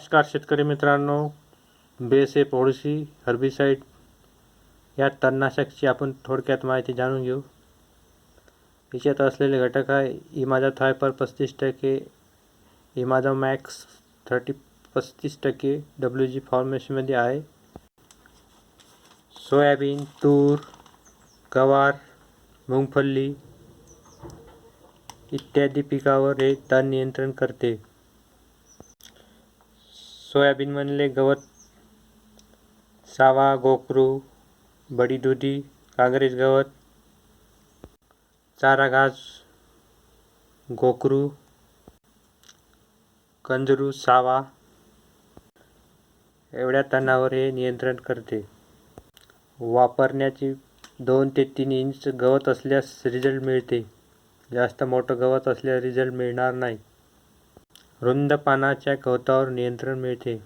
नमस्कार शेतकरी मित्रांनो बेस ए पॉलिसी हर्बिसाईड या तणनाशकची आपण थोडक्यात माहिती जाणून घेऊ. याच्यात असलेले घटक आहे इमाजा थायपर पस्तीस टक्के इमाजा मॅक्स थर्टी पस्तीस टक्के डब्ल्यू जी फॉर्मेशनमध्ये आहे. सोयाबीन तूर गवार मुंगफल्ली इत्यादी पिकावर हे तण नियंत्रण करते. सोयाबीनमधले गवत सावा गोकरू बडी दुधी काँग्रेस गवत चारा घास गोकरू कंजरू सावा एवढ्या तणावर हे नियंत्रण करते. वापरण्याची दोन ते तीन इंच गवत असल्यास रिझल्ट मिळते. जास्त मोठं गवत असल्यास रिझल्ट मिळणार नाही. रुंद पानाच्या गवतावर नियंत्रण मिळते.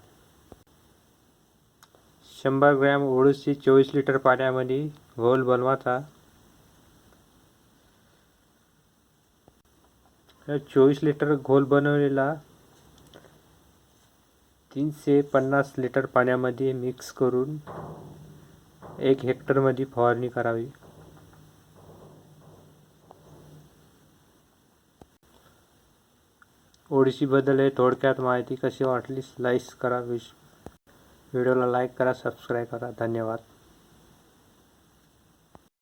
शंभर ग्रॅम ओळूसी चोवीस लिटर पाण्यामध्ये घोल बनवायचा. चोवीस लिटर घोल बनवलेला तीनशे पन्नास लिटर पाण्यामध्ये मिक्स करून एक हेक्टरमध्ये फवारणी करावी. ओडिशीबद्दल हे थोडक्यात माहिती कशी वाटली लाईक करा विश व्हिडिओला लाईक करा सबस्क्राईब करा. धन्यवाद.